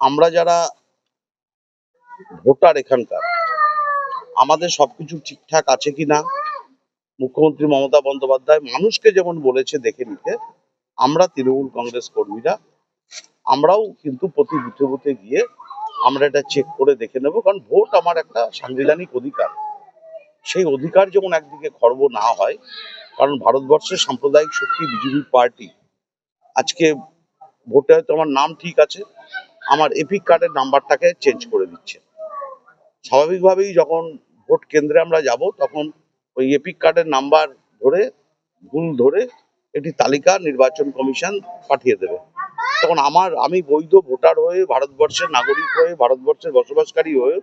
আমরা যারা ভোটার এখানকার, আমাদের সবকিছু ঠিকঠাক আছে কিনা? মুখ্যমন্ত্রী মমতা বন্দ্যোপাধ্যায় মানুষকে যেমন বলেছে দেখে নিতে, আমরা তৃণমূল কংগ্রেস কর্মীরা, আমরাও কিন্তু প্রতি বুথে বুথে গিয়ে আমরা এটা চেক করে দেখে নেব, কারণ ভোট আমার একটা সাংবিধানিক অধিকার। সেই অধিকার যেমন একদিকে খর্ব না হয়, কারণ ভারতবর্ষের সাম্প্রদায়িক শক্তি বিজেপি পার্টি, আজকে ভোটে হয়তো আমার নাম ঠিক আছে আমার এপিক কার্ডের নাম্বারটাকে চেঞ্জ করে দিচ্ছে। স্বাভাবিকভাবেই যখন ভোট কেন্দ্রে আমরা যাব, তখন ওই এপিক কার্ডের নাম্বার ধরে, ভুল ধরে একটি তালিকা নির্বাচন কমিশন পাঠিয়ে দেবে। তখন আমার, আমি বৈধ ভোটার হয়ে, ভারতবর্ষের নাগরিক হয়ে, ভারতবর্ষের বসবাসকারী হয়ে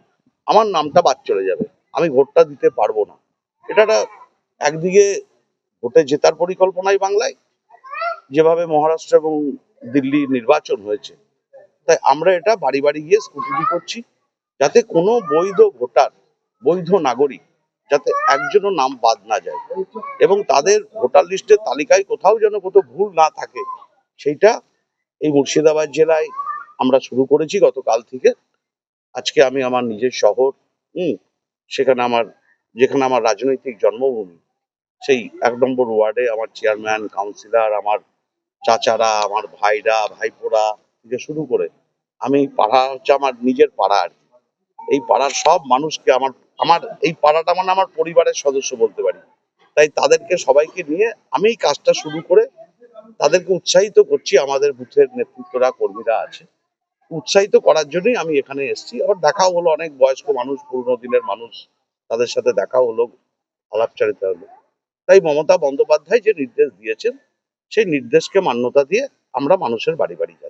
আমার নামটা বাদ চলে যাবে। আমি ভোটটা দিতে পারব না। এটা একদিকে ভোটে জেতার পরিকল্পনাই বাংলায়, যেভাবে মহারাষ্ট্র এবং দিল্লি নির্বাচন হয়েছে। তাই আমরা এটা বাড়ি বাড়ি গিয়ে স্কুটি করছি, যাতে কোনো বৈধ ভোটার, বৈধ নাগরিক যাতে একজনও নাম বাদ না যায় এবং তাদের ভোটার লিস্টের তালিকায় কোথাও যেন কোথাও ভুল না থাকে, সেইটা এই মুর্শিদাবাদ জেলায় আমরা শুরু করেছি গতকাল থেকে। আজকে আমি আমার নিজের শহর, হুম, সেখানে আমার, যেখানে আমার রাজনৈতিক জন্মভূমি, সেই এক নম্বর ওয়ার্ডে আমার চেয়ারম্যান কাউন্সিলর আমার চাচারা, আমার ভাইরা, ভাইপোরা থেকে শুরু করে, আমি পাড়া হচ্ছে আমার নিজের পাড়া আর। এই পাড়ার সব মানুষকে আমার আমার, এই পাড়াটা মানে আমার পরিবারের সদস্য বলতে পারি। তাই তাদেরকে সবাইকে নিয়ে আমি এই কাজটা শুরু করে তাদেরকে উৎসাহিত করছি, আমাদের বুথের নেতৃত্বরা, কর্মীরা আছে। উৎসাহিত করার জন্যই আমি এখানে এসেছি। আবার দেখাও হলো অনেক বয়স্ক মানুষ, পুরনো দিনের মানুষ, তাদের সাথে দেখা হলো আলাপচারিতা হলো। তাই মমতা বন্দ্যোপাধ্যায় যে নির্দেশ দিয়েছেন, সেই নির্দেশকে মান্যতা দিয়ে আমরা মানুষের বাড়ি বাড়ি যাব